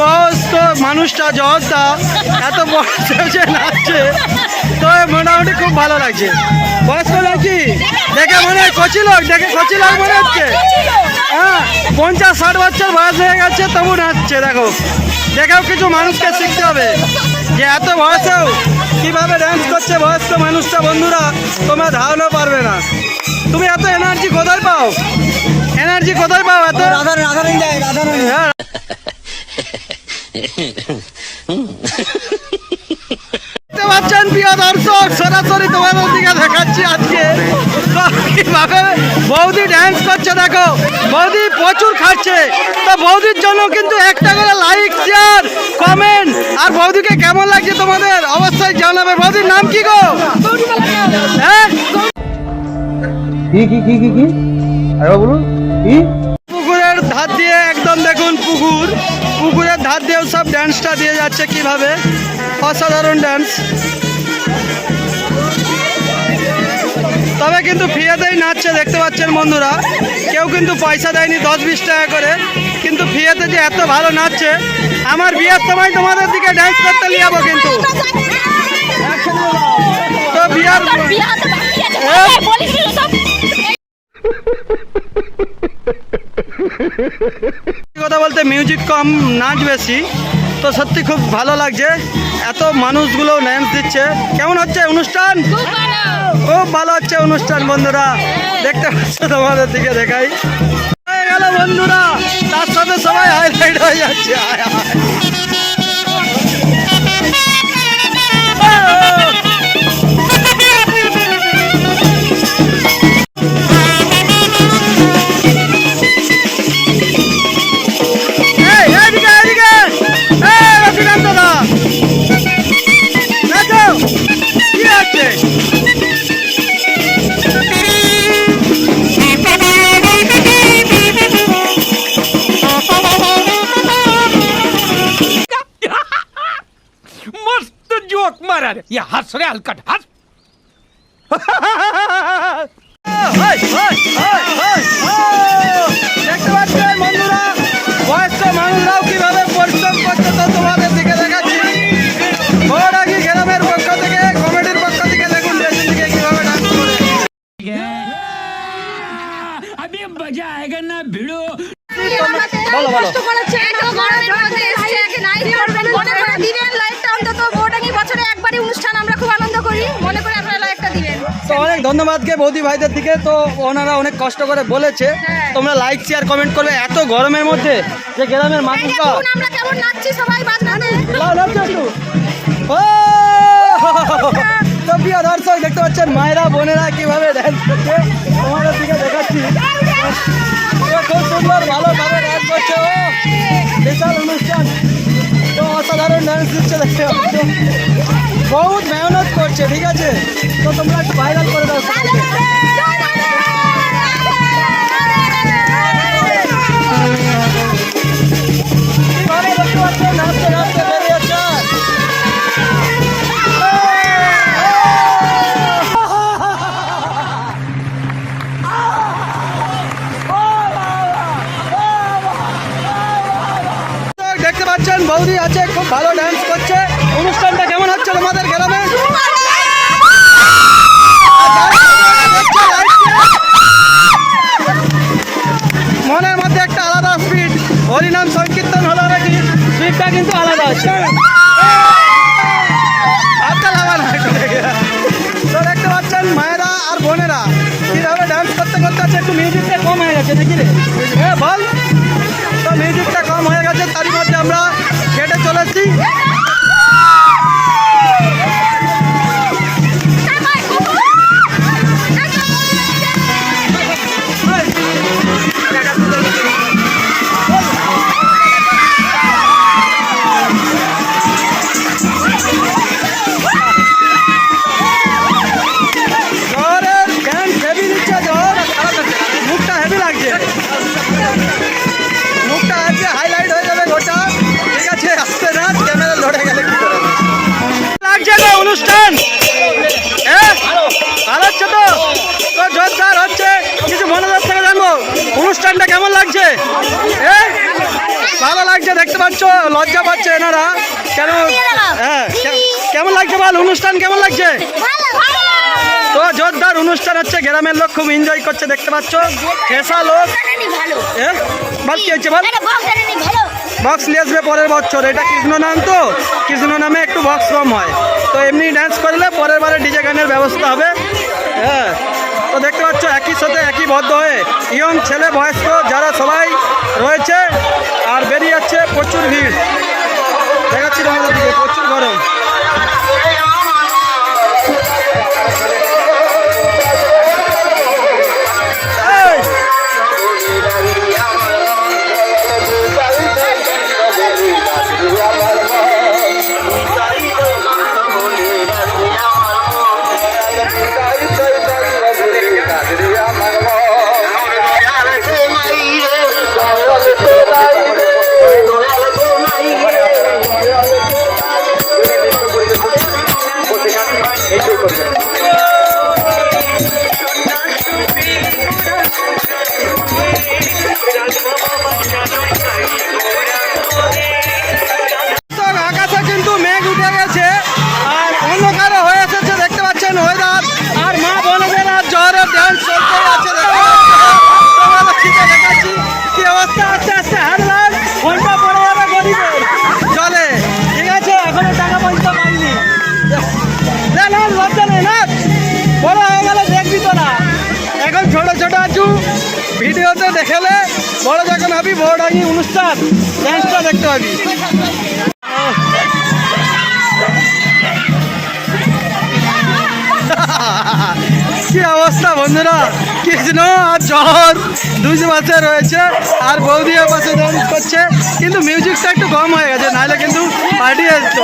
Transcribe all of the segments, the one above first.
বয়স্ক মানুষটা জহরদা এত বয়স হয়েছে নাচছে। তো মোটামুটি খুব ভালো লাগছে। বয়স্ক নাকি দেখে মনে কচি লোক দেখে কচি লোক মনে হচ্ছে? হ্যাঁ পঞ্চাশ ষাট বছর বয়স হয়ে গেছে তবু নাচছে দেখো। দেখেও কিছু মানুষকে শিখতে হবে। যে এত বয়সেও কীভাবে ড্যান্স করছে বয়স্ক মানুষটা বন্ধুরা তোমরা ধারণা পারবে না। তুমি এত এনার্জি কোথায় পাও? এনার্জি কোথায় পাও এত? রাধারানী রাধারানী হ্যাঁ সরাসরি তোমাদের দিকে বৌদি ড্যান্স করছে, দেখো। বৌদি প্রচুর খাচ্ছে। তো বৌদির জন্য কিন্তু একটা করে লাইক শেয়ার কমেন্ট আর বৌদিকে কেমন লাগছে তোমাদের? অবশ্যই জানাবে। বৌদির নাম কি গো? হ্যাঁ? কি বলুন, কি? ধার দিয়েও সব ড্যান্সটা দিয়ে যাচ্ছে কীভাবে? অসাধারণ ড্যান্স তবে কিন্তু ফ্রিয়েতেই নাচছে, দেখতে পাচ্ছেন বন্ধুরা। কেউ কিন্তু পয়সা দেয়নি দশ বিশ টাকা করে। কিন্তু ফ্রিয়েতে যে এত ভালো নাচছে, আমার বিয়ের সময় তোমাদের দিকে ড্যান্স করতে নিয়ে যাব কিন্তু। তো কথা বলতে মিউজিক কম নাচ বেশি তো সত্যি খুব ভালো লাগছে। এত মানুষগুলো ড্যান্স দিচ্ছে। কেমন হচ্ছে অনুষ্ঠান? খুব ভালো। হচ্ছে অনুষ্ঠান বন্ধুরা। দেখতে পাচ্ছ তোমাদের দিকে দেখাই। হয়ে গেল বন্ধুরা। তার সাথে সবাই হাইলাইট হয়ে যাচ্ছে। আয়, আয়। या हस रे हलकट हस। তো অনেক ধন্যবাদ গে বৌদি ভাইদের দিকে। তো ওনারা অনেক কষ্ট করে বলেছে। হ্যাঁ। তোমরা লাইক শেয়ার কমেন্ট করবে এত গরমের মধ্যে যে গ্রামের মানুষরা! তো প্রিয় দর্শক দেখতে পাচ্ছেন মায়েরা বোনেরা কীভাবে ড্যান্স করছে তোমাদের দিকে দেখাচ্ছি। খুব সুন্দর ভালোভাবে ড্যান্স করছে ও! বিশাল অনুষ্ঠান। অসাধারণ ডান্স দিচ্ছে, দেখতে পাচ্ছ? বহুত মেহনত করছে, ঠিক আছে? তো তোমরা একটু ভাইরাল করে দাও। খুব ভালো ডান্স করছে। অনুষ্ঠানটা কেমন হচ্ছে তোমাদের গ্রামে? মনের মধ্যে একটা আলাদা স্পিড হরিনাম সংকীর্তন হলো নাকি? স্পিডটা কিন্তু আলাদা আছে। লাগানো তো দেখতে পাচ্ছেন মায়েরা আর বোনেরা কীভাবে ডান্স করতে করতে আছে একটু মিউজিকটা কম হয়ে গেছে দেখি রে? হ্যাঁ বল। তো মিউজিকটা কম হয়ে গেছে এনারা? কেন হ্যাঁ কেমন লাগছে বল? অনুষ্ঠান কেমন লাগছে? তো জোরদার অনুষ্ঠান হচ্ছে গ্রামের লোক খুব এনজয় করছে দেখতে পাচ্ছ? হেসা লোক। এ? বল কি হচ্ছে বল? বক্স নিয়ে আসবে পরের বছর। এটা কৃষ্ণ নাম তো। কৃষ্ণ নামে একটু বক্স কম হয়। তো এমনি ডান্স করলে পরের বারে ডিজে গানের ব্যবস্থা হবে। হ্যাঁ। তো দেখতে পাচ্ছ একই সাথে একই বদ্ধ হয়ে ইয়ং ছেলে বয়স্ক যারা সবাই রয়েছে আর বেরিয়ে যাচ্ছে প্রচুর ভিড়। দেখাচ্ছি তোমাদের দিকে প্রচুর গরম দেখালে বড় যখন হবি, বড় অনুষ্ঠান। ডান্সটা দেখতে পাবি। কি অবস্থা বন্ধুরা? কৃষ্ণ আর জহর দুই পাশে রয়েছে, আর বৌদিও পাশে ডান্স করছে। কিন্তু মিউজিকটা একটু কম হয়ে গেছে, নাহলে কিন্তু পার্টি আসতো।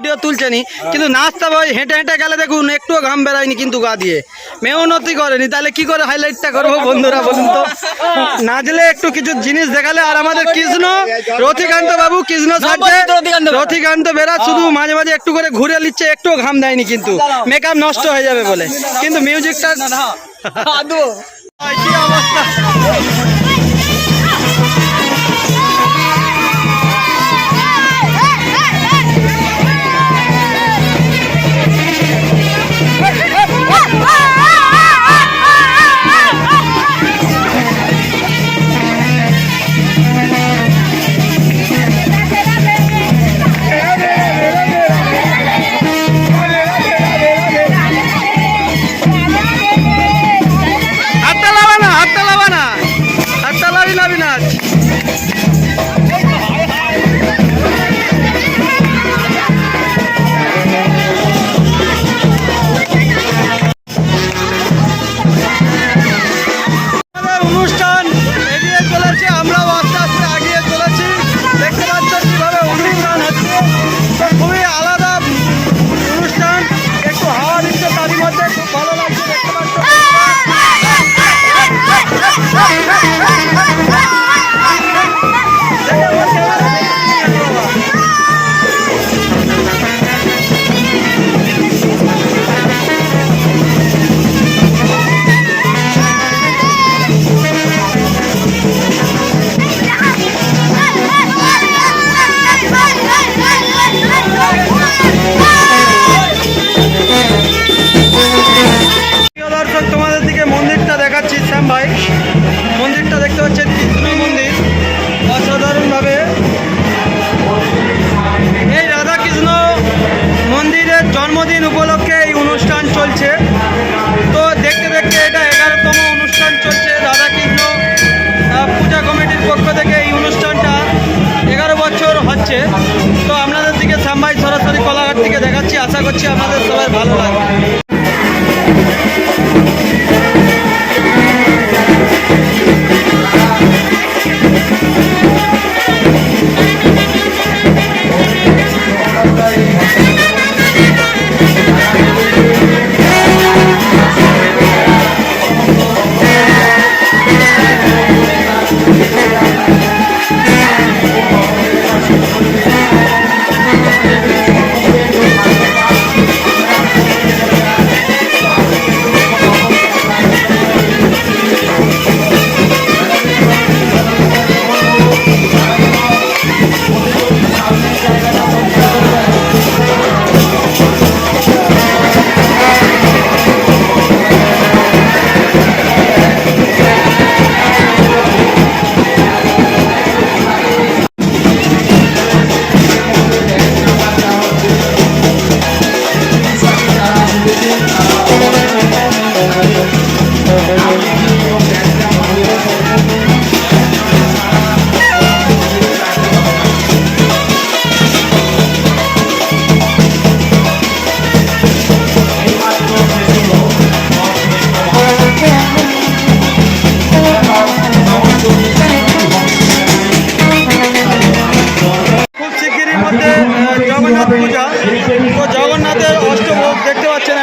ভিডিও তুলছেনি কিন্তু নাচতে ভাই হেঁটে হেঁটে গেলে দেখুন একটুও ঘাম বেরোয়নি কিন্তু গা দিয়ে মেহনতি করেনি তাহলে কি করে হাইলাইটটা করব বন্ধুরা বলুন তো নাচলে একটু কিছু জিনিস দেখালে আর আমাদের কৃষ্ণ রথিকান্ত বাবু কৃষ্ণ সাজছে রথিকান্ত বেরা শুধু মাঝে মাঝে একটু করে ঘুরে নিচ্ছে একটুও ঘাম দেয়নি কিন্তু মেকআপ নষ্ট হয়ে যাবে বলে কিন্তু মিউজিকটা কি অবস্থা ভালো লাগে।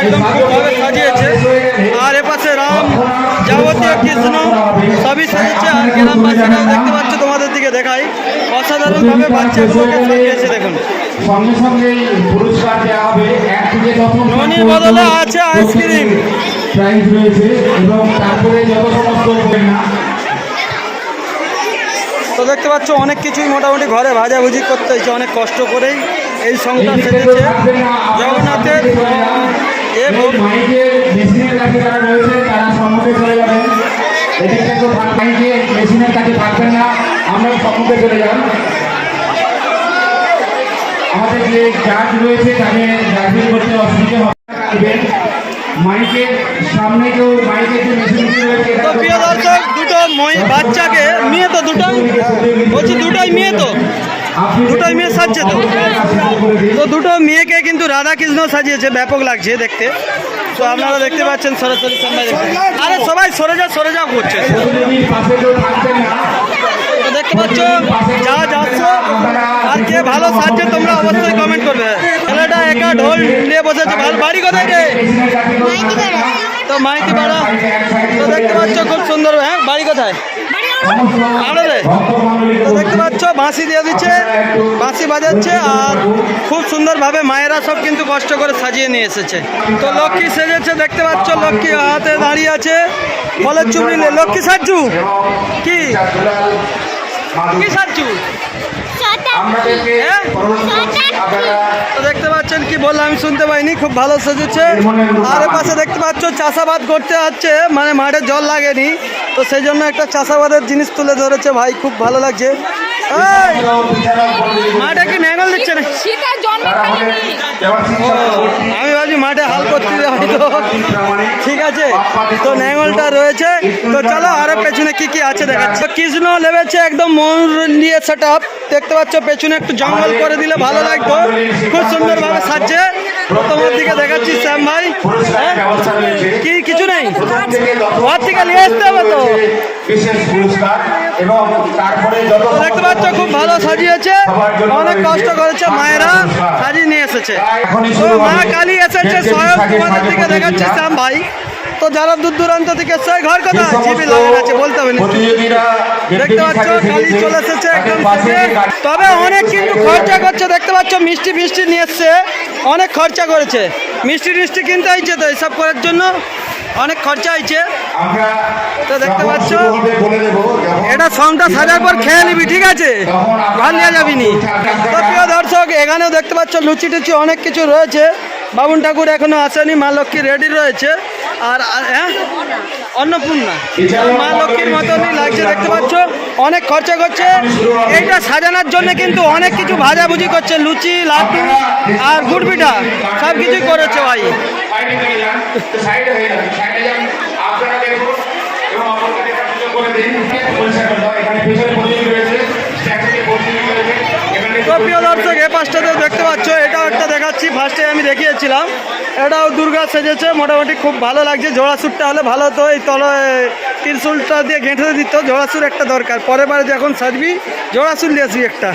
একদম খুবভাবে সাজিয়েছে। আর এপাশে রাম যাবতীয় কৃষ্ণ সবই সাজিয়েছে। আর গ্রামবাসীরাও দেখতে পাচ্ছ তোমাদের দিকে দেখাই। অসাধারণভাবে বাচ্চাগুলোকে সাজিয়েছে। দেখুন। সঙ্গে সঙ্গেই পুরস্কার দেওয়া হবে। এক থেকে ননির বদলে আছে আইসক্রিম। প্রাইজ রয়েছে এবং তারপরে যত সমস্ত না। তো দেখতে পাচ্ছ অনেক কিছুই মোটামুটি ঘরে ভাজাভুজি করতে হয়েছে। অনেক কষ্ট করেই এই সংটা সেজেছে। জগন্নাথের মাইকের মেশিনের কাছে যারা তারা সম্মুখে চলে যাবেন। মাইকে মেশিনের কাছে থাকবেন না আমরা সম্মুখে চলে যান। আমাদের যে জাজ রয়েছে তাদের জাজিং করতে অসুবিধা হবে মাইকের সামনে কেউ মাইকের যে মেশিনটি রয়েছে তো প্রিয় দুটো বাচ্চাকে মেয়ে তো দুটো বলছি দুটোই মেয়ে তো। দুটোই মেয়ে সাজছে তো। তো দুটো মেয়েকে কিন্তু রাধা কৃষ্ণ সাজিয়েছে ব্যাপক লাগছে দেখতে। তো আপনারা দেখতে পাচ্ছেন সরাসরি আরে সবাই সরে যা সরে যা করছে তো দেখতে পাচ্ছ যা যাচ্ছ আর কে ভালো সাজছে তোমরা অবশ্যই কমেন্ট করবে। ছেলেটা একা ঢোল নিয়ে বসেছে। ভালো বাড়ি কোথায় রে? তো মাইতি পাড়া তো দেখতে পাচ্ছ খুব সুন্দর হ্যাঁ বাড়ি কোথায়? দেখতে পাচ্ছ, বাঁশি দিয়ে দিচ্ছে, বাঁশি বাজাচ্ছে, আর খুব সুন্দরভাবে মায়েরা সব কিন্তু কষ্ট করে সাজিয়ে নিয়ে এসেছে। তো লক্ষ্মী সেজেছে, দেখতে পাচ্ছ, লক্ষ্মী হাতে দাঁড়িয়ে আছে, ফলের চুবড়ি নিয়ে। লক্ষ্মী সাজু কি? কি সাজু তো দেখতে পাচ্ছেন কি বললাম আমি শুনতে পাইনি খুব ভালো সেজেছে। আর পাশে দেখতে পাচ্ছ চাষাবাদ করতে হচ্ছে মানে মাঠে জল লাগেনি। তো সেই জন্য একটা চাষাবাদের জিনিস তুলে ধরেছে ভাই খুব ভালো লাগছে। মাঠে কি ন্যাঙ্গল দিচ্ছে না? আমি ভাবছি মাঠে হাল করতে হয়তো ঠিক আছে? তো ন্যাঙ্গলটা রয়েছে। তো চলো আরও পেছনে কি কি আছে দেখাচ্ছি। কৃষ্ণ লেবেছে একদম মন দিয়ে সেট দেখতে পাচ্ছ, পেছনে একটু জঙ্গল করে দিলে ভালো লাগতো। খুব সুন্দরভাবে সাজছে। তো তোমার দিকে দেখাচ্ছি, শ্যাম ভাই। হ্যাঁ? কি, কিছু নেই? প্রথম থেকে নিয়ে আসতে হবে তো। তো দেখতে পাচ্ছ, খুব ভালো সাজিয়েছে। অনেক কষ্ট করেছে মায়েরা। সাজিয়ে নিয়ে এসেছে। তো মা কালী এসেছে স্বয়ং তোমাদের দিকে দেখাচ্ছে শ্যাম ভাই। তো যারা দূর দূরান্ত থেকে এসছে ঘর যে কোথায় জিবি সমস্ত আছে বলতে হবে দেখতে পাচ্ছ কালী চলে এসেছে একদম শেষে। তবে অনেক কিন্তু খরচা করছে দেখতে পাচ্ছ মিষ্টি ফিষ্টি নিয়ে এসছে। অনেক খরচা করেছে। মিষ্টি টিষ্টি কিনতে হয়েছে তো এইসব করার জন্য অনেক খরচা হয়েছে। তো দেখতে পাচ্ছ? এটা সংটা সাজার পর খেয়ে নিবি ঠিক আছে? ঘর নিয়ে যাবি নি তো প্রিয় দর্শক এখানেও দেখতে পাচ্ছ লুচি টুচি অনেক কিছু রয়েছে। বাবুন ঠাকুর এখনও আসেনি, মা লক্ষ্মী রেডি রয়েছে। আর হ্যাঁ? অন্নপূর্ণা। মা লক্ষ্মীর মতনই লাগছে, দেখতে পাচ্ছ? অনেক খরচা করছে। এইটা সাজানোর জন্য কিন্তু অনেক কিছু ভাজাভুজি করছে, লুচি, লাড্ডু আর গুড় পিঠা সব কিছুই করেছে ভাই। আপনারা দেখুন, এবং করে দিন পরিষ্কার করে দাও এখানে পেছনে প্রতিযোগী রয়েছে স্ট্যাচুতে প্রতিযোগী রয়েছে এখানে তো প্রিয় দর্শক এ পাশটাতেও দেখতে পাচ্ছ, এটাও একটা দেখাচ্ছি। ফার্স্টে আমি দেখিয়েছিলাম। এটাও দুর্গা সেজেছে, মোটামুটি খুব ভালো লাগছে। জোড়াসুরটা হলে ভালো হতো, এই তলায় ত্রিশুলটা দিয়ে গেঁথে দিত, জোড়াসুর একটা দরকার। পরের বারে যখন সাজবি, জোড়াসুর দিয়েছি একটা।